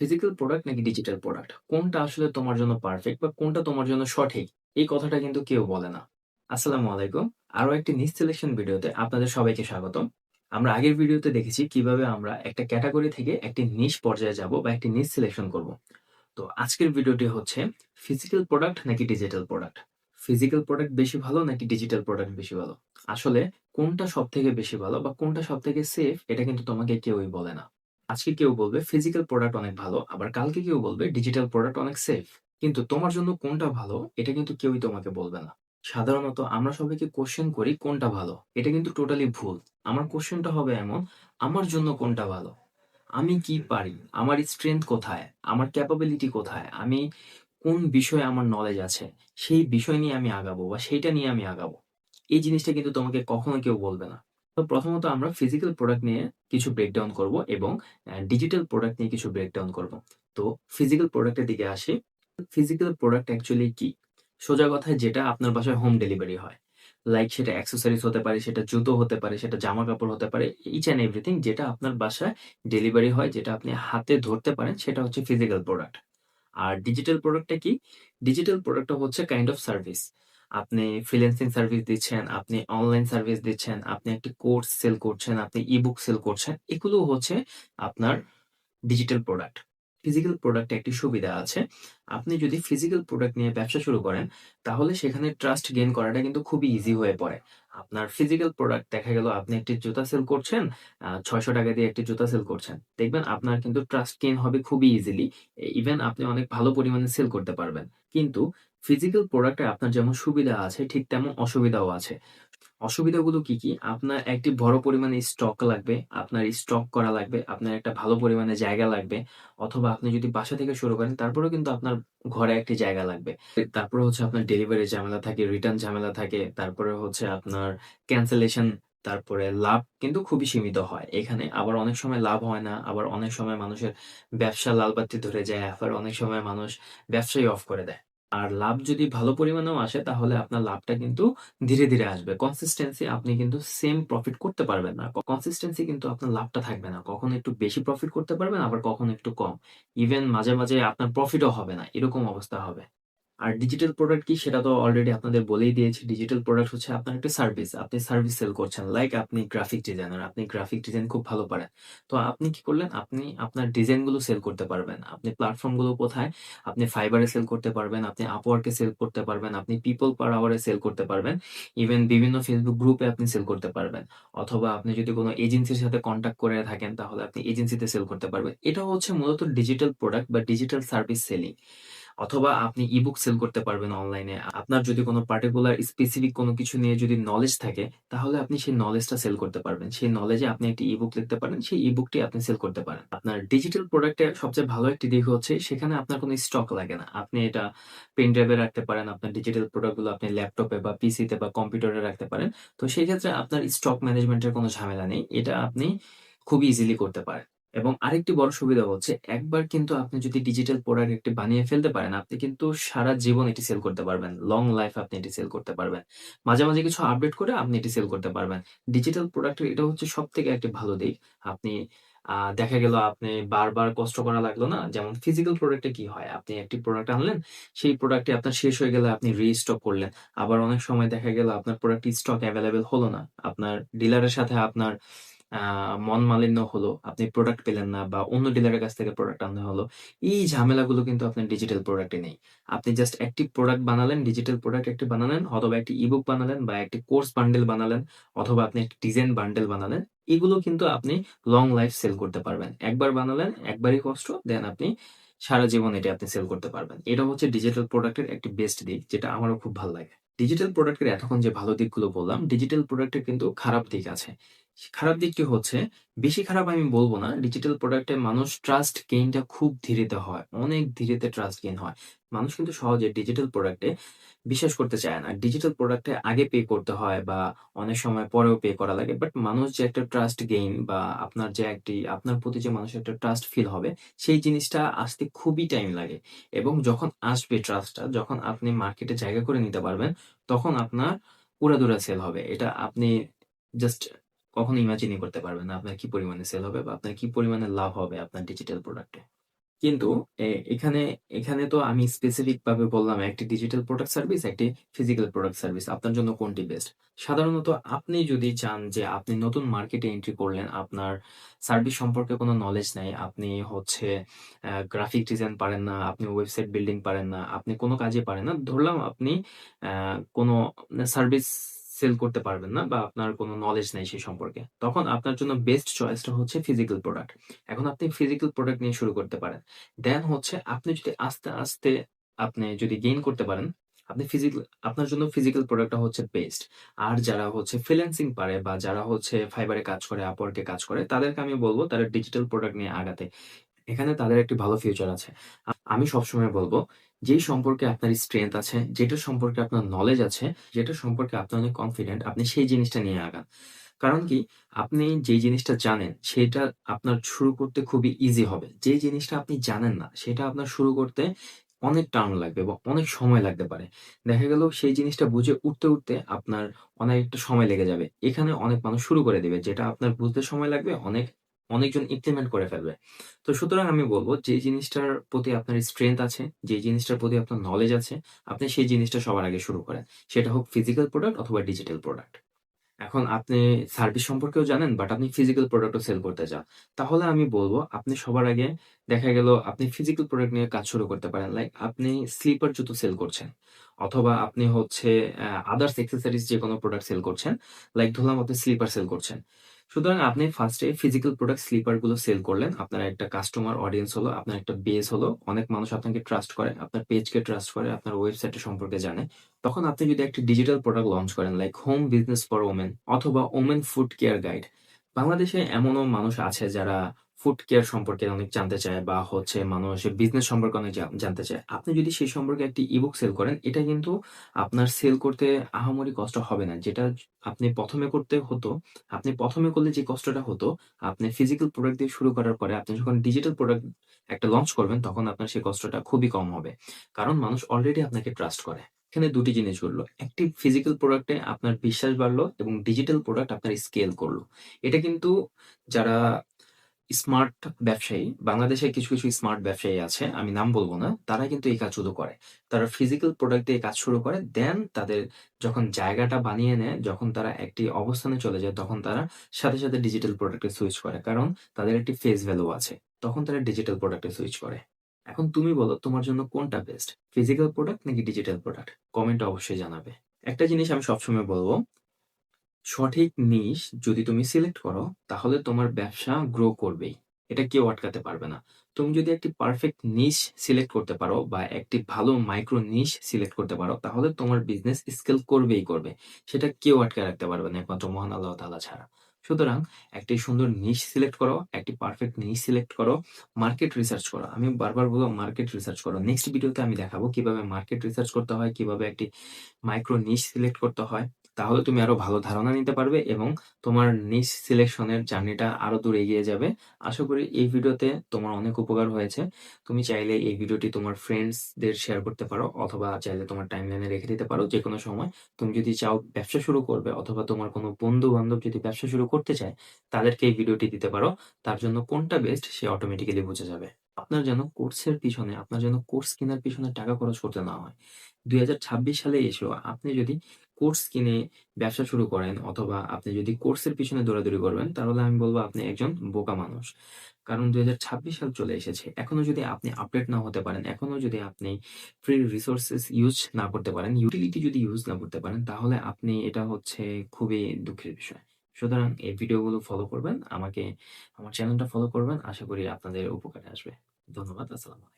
Physical product নাকি digital product? কোনটা আসলে তোমার জন্য পারফেক্ট বা কোনটা তোমার জন্য সঠিক? এই কথাটা কিন্তু কেউ বলে না। আসসালামু আলাইকুম। আরও একটি নিচ সিলেকশন ভিডিওতে আপনাদের সবাইকে স্বাগতম। আমরা আগের ভিডিওতে দেখেছি কীভাবে আমরা একটা ক্যাটেগরি থেকে একটি নিশ পর্যায়ে যাব বা একটি নিচ সিলেকশন করব। তো আজকের ভিডিওটি হচ্ছে ফিজিক্যাল প্রোডাক্ট নাকি ডিজিটাল প্রোডাক্ট? ফিজিক্যাল প্রোডাক্ট বেশি ভালো নাকি ডিজিটাল প্রোডাক্ট বেশি ভালো? আসলে কোনটা সব থেকে বেশি ভালো বা কোনটা সব থেকে সেফ এটা কিন্তু তোমাকে কেউই বলে না। আজকে কেউ বলবে ফিজিক্যাল প্রোডাক্ট অনেক ভালো, আবার কালকে কেউ বলবে ডিজিটাল প্রোডাক্ট অনেক সেফ। কিন্তু তোমার জন্য কোনটা ভালো এটা কিন্তু কেউই তোমাকে বলবে না। সাধারণত আমরা সবাইকে কোয়েশ্চেন করি কোনটা ভালো। এটা কিন্তু টোটালি ভুল। আমার কোয়েশ্চেনটা হবে এমন, আমার জন্য কোনটা ভালো? আমি কি পারি? আমার স্ট্রেংথ কোথায়? আমার ক্যাপাবিলিটি কোথায়? আমি কোন বিষয়ে আমার নলেজ আছে? সেই বিষয় নিয়ে আমি আগাবো বা সেইটা নিয়ে আমি আগাবো। এই জিনিসটা কিন্তু তোমাকে কখনো কেউ বলবে না। তো প্রথমত আমরা ফিজিক্যাল প্রোডাক্ট নিয়ে কিছু ব্রেকডাউন করব এবং ডিজিটাল প্রোডাক্ট নিয়ে কিছু ব্রেকডাউন করব। তো ফিজিক্যাল প্রোডাক্টের দিকে আসি। ফিজিক্যাল প্রোডাক্ট অ্যাকচুয়ালি কি? সোজা কথায় যেটা আপনার বাসায় হোম ডেলিভারি হয়। লাইক সেটা অ্যাক্সেসরিজ হতে পারে, সেটা জুতো হতে পারে, সেটা জামা কাপড় হতে পারে। ইচ অ্যান্ড এভরিথিং যেটা আপনার বাসায় ডেলিভারি হয়, যেটা আপনি হাতে ধরতে পারেন সেটা হচ্ছে ফিজিক্যাল প্রোডাক্ট। আর ডিজিটাল প্রোডাক্টটা কি? ডিজিটাল প্রোডাক্টটা হচ্ছে কাইন্ড অফ সার্ভিস। আপনি ফ্রিল্যান্সিং সার্ভিস দিচ্ছেন, আপনি অনলাইন সার্ভিস দিচ্ছেন, আপনি একটি কোর্স সেল করছেন, আপনি ই-বুক সেল করছেন। এগুলো হচ্ছে আপনার ডিজিটাল প্রোডাক্ট। ফিজিক্যাল প্রোডাক্টে একটি সুবিধা আছে। আপনি যদি ফিজিক্যাল প্রোডাক্ট নিয়ে ব্যবসা শুরু করেন, তাহলে সেখানে ট্রাস্ট গেইন করাটা কিন্তু খুবই ইজি হয়ে পড়ে। আপনার ফিজিক্যাল প্রোডাক্ট দেখা গেল আপনি একটি জুতা সেল করছেন, ছয়শো টাকা দিয়ে একটি জুতা সেল করছেন। দেখবেন আপনার কিন্তু ট্রাস্ট গেইন হবে খুবই ইজিলি। ইভেন আপনি অনেক ভালো পরিমাণে সেল করতে পারবেন। কিন্তু ফিজিক্যাল প্রোডাক্টে আপনার যেমন সুবিধা আছে ঠিক তেমন অসুবিধাও আছে। অসুবিধাগুলো কি, কি? আপনার একটি বড় পরিমাণে স্টক লাগবে, আপনার স্টক করা লাগবে, আপনার একটা ভালো পরিমাণে জায়গা লাগবে। অথবা আপনি যদি বাসা থেকে শুরু করেন তারপরেও কিন্তু আপনার ঘরে একটি জায়গা লাগবে। তারপরে হচ্ছে আপনার ডেলিভারি ঝামেলা থাকে, রিটার্ন ঝামেলা থাকে। তারপরে হচ্ছে আপনার ক্যান্সেলেশন তারপরে লাভ কিন্তু খুবই সীমিত হয় এখানে। আবার অনেক সময় লাভ হয় না। আবার অনেক সময় মানুষের ব্যবসা লালবাতি ধরে যায়। আবার অনেক সময় মানুষ ব্যবসাই অফ করে দেয়। আর লাভ যদি ভালো পরিমাণেও আসে তাহলে আপনার লাভটা কিন্তু ধীরে, ধীরে আসবে। কনসিস্টেন্সি আপনি কিন্তু সেম প্রফিট করতে পারবেন না। কনসিস্টেন্সি কিন্তু আপনার লাভটা থাকবে না। কখন একটু বেশি প্রফিট করতে পারবেন, আবার কখন একটু কম। ইভেন মাঝে, মাঝে আপনার প্রফিটও হবে না। এরকম অবস্থা হবে। আর ডিজিটাল প্রোডাক্ট কি সেটা তো অলরেডি আপনাদের বলেই দিয়েছি। ডিজিটাল প্রোডাক্ট হচ্ছে আপনার একটা সার্ভিস। আপনি সার্ভিস সেল করছেন। লাইক আপনি গ্রাফিক ডিজাইনার, আপনি গ্রাফিক ডিজাইন খুব ভালো পারেন। তো আপনি কি করলেন? আপনি আপনার ডিজাইনগুলো সেল করতে পারবেন। আপনি প্ল্যাটফর্মগুলো কোথায়? আপনি এ সেল করতে পারবেন, আপনি এ সেল করতে পারবেন, আপনি পিপল পার আওয়ার সেল করতে পারবেন। ইভেন বিভিন্ন Facebook গ্রুপে আপনি সেল করতে পারবেন। অথবা আপনি যদি কোন এজেন্সির সাথে কন্ট্যাক্ট করে থাকেন তাহলে আপনি এজেন্সিতে সেল করতে পারবেন। এটা হচ্ছে মূলত ডিজিটাল প্রোডাক্ট বা ডিজিটাল সার্ভিস সেলিং। অথবা আপনি ই-বুক সেল করতে পারবেন অনলাইনে। আপনার যদি কোন পার্টিকুলার স্পেসিফিক কোনো কিছু নিয়ে যদি নলেজ থাকে, তাহলে আপনি সেই নলেজটা সেল করতে পারবেন। সেই নলেজে আপনি একটি ই-বুক লিখতে পারেন। সেই ই-বুকটি আপনি সেল করতে পারেন। আপনার ডিজিটাল প্রোডাক্টের সবচেয়ে ভালো একটি দিক হচ্ছে, সেখানে আপনার কোনো স্টক লাগে না। আপনি এটা পেন ড্রাইভে রাখতে পারেন। আপনার ডিজিটাল প্রোডাক্টগুলো আপনি ল্যাপটপে বা পিসিতে বা কম্পিউটারে রাখতে পারেন। তো সেই ক্ষেত্রে আপনার স্টক ম্যানেজমেন্টের কোনো ঝামেলা নেই। এটা আপনি খুবই ইজিলি করতে পারেন। এবং আরেকটি বড় সুবিধা হচ্ছে একবার কিন্তু আপনি যদি ডিজিটাল প্রোডাক্ট একটি বানিয়ে ফেলতে পারেন, আপনি কিন্তু সারা জীবন এটি সেল করতে পারবেন। লং লাইফ আপনি এটি সেল করতে পারবেন। মাঝে, মাঝে কিছু আপডেট করে আপনি এটি সেল করতে পারবেন। ডিজিটাল প্রোডাক্টের এটা হচ্ছে সব থেকে একটি ভালো দিক। আপনি দেখা গেল আপনি বারবার কষ্ট করা লাগল না। যেমন ফিজিক্যাল প্রোডাক্টে কি হয়? আপনি একটি প্রোডাক্ট আনলেন, সেই প্রোডাক্টটি আপনার শেষ হয়ে গেলে আপনি রিস্টক করলেন। আবার অনেক সময় দেখা গেল আপনার প্রোডাক্টটি স্টক অ্যাভেলেবেল হলো না। আপনার ডিলারের সাথে আপনার আ মন-মালিন্য হলো। আপনি প্রোডাক্ট পেলেন না বা অন্য ডিলারের কাছ থেকে প্রোডাক্ট আনতে হলো। এই ঝামেলাগুলো কিন্তু আপনার ডিজিটাল প্রোডাক্টে নেই। আপনি জাস্ট একটি প্রোডাক্ট বানালেন, ডিজিটাল প্রোডাক্ট একটি বানালেন অথবা একটি ই-বুক বানালেন বা একটি কোর্স বান্ডেল বানালেন অথবা আপনি একটি ডিজাইন বান্ডেল বানালেন। এগুলো কিন্তু আপনি লং লাইফ সেল করতে পারবেন। একবার বানালেন, একবারই কষ্ট, দেন আপনি সারা জীবন এটি আপনি সেল করতে পারবেন। এটা হচ্ছে ডিজিটাল প্রোডাক্টের একটি বেস্ট দিক যেটা আমারও খুব ভালো লাগে। ডিজিটাল প্রোডাক্টের এতক্ষণ যে ভালো দিকগুলো বললাম, ডিজিটাল প্রোডাক্টের কিন্তু খারাপ দিক আছে। খারাপ দিকটি হচ্ছে বেশি খারাপ আমি বলব না। ডিজিটাল প্রোডাক্টে মানুষ ট্রাস্ট গেইনটা খুব ধীরেতে হয়। অনেক ধীরেতে ট্রাস্ট গেইন হয়। মানুষ কিন্তু সহজে ডিজিটাল প্রোডাক্টে বিশ্বাস করতে চায় না। ডিজিটাল প্রোডাক্টে আগে পে করতে হয় বা অনেক সময় পরেও পে করা লাগে। বাট মানুষ যে একটা ট্রাস্ট গেইন বা আপনার যে একটি আপনার প্রতি যে মানুষের একটা ট্রাস্ট ফিল হবে, সেই জিনিসটা আসতে খুবই টাইম লাগে। এবং যখন আসবে ট্রাস্টটা, যখন আপনি মার্কেটে জায়গা করে নিতে পারবেন, তখন আপনার উড়াধুরা সেল হবে। এটা আপনি জাস্ট কখনো ইমাজিনই করতে পারবেন না আপনার কি পরিমাণে সেল হবে বা আপনার কি পরিমাণে লাভ হবে আপনার ডিজিটাল প্রোডাক্টে। কিন্তু এখানে এখানে তো আমি স্পেসিফিক ভাবে বললাম একটি ডিজিটাল প্রোডাক্ট সার্ভিস, একটি ফিজিক্যাল প্রোডাক্ট সার্ভিস। আপনার জন্য কোনটি বেস্ট? সাধারণত আপনি যদি চান যে আপনি নতুন মার্কেটে এন্ট্রি করলেন, আপনার সার্ভিস সম্পর্কে কোনো নলেজ নাই, আপনি হচ্ছে গ্রাফিক ডিজাইন পারেন না, আপনি ওয়েবসাইট বিল্ডিং পারেন না, আপনি কোনো কাজে পারেন না। ধরলাম আপনি কোনো সার্ভিস সেল করতে পারবেন না বা আপনার কোনো নলেজ নেই সেই সম্পর্কে। তখন আপনার জন্য বেস্ট চয়েসটা হচ্ছে ফিজিক্যাল প্রোডাক্ট। এখন আপনি ফিজিক্যাল প্রোডাক্ট নিয়ে শুরু করতে পারেন। দেন হচ্ছে আপনি যদি আস্তে, আস্তে আপনি যদি গেইন করতে পারেন, আপনি ফিজিক্যাল আপনার জন্য ফিজিক্যাল প্রোডাক্টটা হচ্ছে বেস্ট। আর যারা হচ্ছে ফ্রিল্যান্সিং পারে বা যারা হচ্ছে ফাইবার কাজ করে, আপওয়ার্ক কাজ করে, তাদেরকে আমি বলব তারা ডিজিটাল প্রোডাক্ট নিয়ে আগাতে। এখানে তাদের একটি ভালো ফিউচার আছে। আমি সবসময় বলব, যেই সম্পর্কে আপনার স্ট্রেংথ আছে, যেটা সম্পর্কে আপনার নলেজ আছে, যেটা সম্পর্কে আপনি অনেক কনফিডেন্ট, আপনি সেই জিনিসটা নিয়ে আগান। কারণ কি? আপনি যেই জিনিসটা জানেন, সেটা আপনার শুরু করতে খুবই ইজি হবে। যেই জিনিসটা আপনি জানেন না, সেটা আপনার শুরু করতে অনেক টার্ম লাগবে বা অনেক সময় লাগতে পারে। দেখা গেল সেই জিনিসটা বুঝে উঠতে, উঠতে আপনার অনেকটা সময় লেগে যাবে। এখানে অনেক মানুষ শুরু করে দিবে। যেটা আপনার বুঝতে সময় লাগবে, অনেক অনেকজন ইমপ্লিমেন্ট করে ফেলবে। তো সুতরাং আমি বলব যে জিনিসটার প্রতি আপনার স্ট্রেংথ আছে, যে জিনিসটার প্রতি আপনার নলেজ আছে, আপনি সেই জিনিসটা সবার আগে শুরু করেন। সেটা হোক ফিজিক্যাল প্রোডাক্ট অথবা ডিজিটাল প্রোডাক্ট। এখন আপনি সার্ভিস সম্পর্কেও জানেন বাট আপনি ফিজিক্যাল প্রোডাক্টও সেল করতে চান। তাহলে আমি বলব আপনি সবার আগে দেখা গেল আপনি ফিজিক্যাল প্রোডাক্ট নিয়ে কাজ শুরু করতে পারেন। লাইক আপনি স্লিপার জুতো সেল করছেন। অথবা আপনি হচ্ছে আদার্স অ্যাক্সেসরিজ যেকোনো প্রোডাক্ট সেল করছেন। লাইক ধরলাম আপনি স্লিপার সেল করছেন। সুতরাং আপনি ফার্স্টে ফিজিক্যাল প্রোডাক্ট স্লিপারগুলো সেল করলেন। আপনার একটা কাস্টমার অডিয়েন্স হলো, আপনার একটা বেস হলো। অনেক মানুষ আপনাকে ট্রাস্ট করে, আপনার পেজকে ট্রাস্ট করে, আপনার ওয়েবসাইট সম্পর্কে জানে। তখন আপনি যদি একটা ডিজিটাল প্রোডাক্ট লঞ্চ করেন like home business for women অথবা ওমেন ফুড কেয়ার গাইড। বাংলাদেশে এমনও মানুষ আছে যারা ফুড কেয়ার সম্পর্কে অনেক জানতে চায় বা হচ্ছে মানুষ বিজনেস সম্পর্কে অনেক জানতে চায়। আপনি যদি সেই সম্পর্কে একটি ই-বুক সেল করেন, এটা কিন্তু আপনার সেল করতে আহামরি কষ্ট হবে না। যেটা আপনি প্রথমে করতে হতো, আপনি প্রথমে করলে যে কষ্টটা হতো, আপনি ফিজিক্যাল প্রোডাক্ট দিয়ে শুরু করার পরে আপনি যখন ডিজিটাল প্রোডাক্ট একটা লঞ্চ করবেন, তখন আপনার সেই কষ্টটা খুবই কম হবে। কারণ মানুষ অলরেডি আপনাকে ট্রাস্ট করে। এখানে দুটি জিনিস ঘটলো। একটি ফিজিক্যাল প্রোডাক্টে আপনার বিশ্বাস বাড়লো এবং ডিজিটাল প্রোডাক্ট আপনার স্কেল করল। এটা কিন্তু যারা স্মার্ট ব্যবসায়ী, বাংলাদেশে কিছু, কিছু স্মার্ট ব্যবসায়ী আছে, আমি নাম বলব না। তারা কিন্তু এই কাজ শুরু করে। তারা ফিজিক্যাল প্রোডাক্ট দিয়ে কাজ শুরু করে। দেন তাদের যখন জায়গাটা বানিয়ে নেয়, যখন তারা একটি অবস্থানে চলে যায়, তখন তারা সাথে, সাথে ডিজিটাল প্রোডাক্ট সুইচ করে। কারণ তাদের একটি ফেস ভ্যালু আছে। তখন তারা ডিজিটাল প্রোডাক্ট সুইচ করে। এখন তুমি বলো তোমার জন্য কোনটা বেস্ট? ফিজিক্যাল প্রোডাক্ট নাকি ডিজিটাল প্রোডাক্ট? কমেন্ট অবশ্যই জানাবে। একটা জিনিস আমি সবসময় বলব, সঠিক নিশ যদি তুমি সিলেক্ট করো, তাহলে তোমার ব্যবসা গ্রো করবেই। এটা কেউ আটকাতে পারবে না। তুমি যদি একটি পারফেক্ট নিশ সিলেক্ট করতে পারো বা একটি ভালো মাইক্রো নিশ সিলেক্ট করতে পারো, তাহলে তোমার বিজনেস স্কেল করবেই করবে। সেটা কেউ আটকায় রাখতে পারবে না একমাত্র মহান আল্লাহ তাআলা ছাড়া। সুতরাং একটি সুন্দর নিশ সিলেক্ট করো, একটি পারফেক্ট নিশ সিলেক্ট করো, মার্কেট রিসার্চ করো। আমি বারবার বলব মার্কেট রিসার্চ করো। নেক্সট ভিডিওতে আমি দেখাবো কীভাবে মার্কেট রিসার্চ করতে হয়, কীভাবে একটি মাইক্রো নিশ সিলেক্ট করতে হয়। তাহলে তুমি আরও ভালো ধারণা নিতে পারবে এবং তোমার নিশ সিলেকশন এর জার্নিটা আরও দূর এগিয়ে যাবে। আশা করি এই ভিডিওতে তোমার অনেক উপকার হয়েছে। তুমি চাইলে এই ভিডিওটি তোমার ফ্রেন্ডসদের শেয়ার করতে পারো অথবা চাইলে তোমার টাইমলাইনে রেখে দিতে পারো যেকোনো সময়। তুমি যদি চাও ব্যবসা শুরু করবে অথবা তোমার কোনো বন্ধু-বান্ধব যদি ব্যবসা শুরু করতে চায়, তাদেরকে এই ভিডিওটি দিতে পারো। তার জন্য কোনটা বেস্ট সে অটোমেটিক্যালি বুঝে যাবে। আপনার যেন কোর্সের পিছনে, আপনার যেন কোর্স কেনার পিছনে টাকা খরচ করতে না হয়। ২০২৬ সালে এসেও আপনি যদি কোর্স কিনে ব্যবসা শুরু করেন অথবা আপনি যদি কোর্সের পিছনে দৌড়াদৌড়ি করবেন, তাহলে আমি বলব আপনি একজন বোকা মানুষ। কারণ ২০২৬ সাল চলে এসেছে। এখনও যদি আপনি আপডেট না হতে পারেন, এখনও যদি আপনি ফ্রি রিসোর্সেস ইউজ না করতে পারেন, ইউটিলিটি যদি ইউজ না করতে পারেন, তাহলে আপনি এটা হচ্ছে খুবই দুঃখের বিষয়। সুতরাং এই ভিডিওগুলো ফলো করবেন, আমাকে আমার চ্যানেলটা ফলো করবেন। আশা করি আপনাদের উপকারে আসবে। ধন্যবাদ। আসসালামু।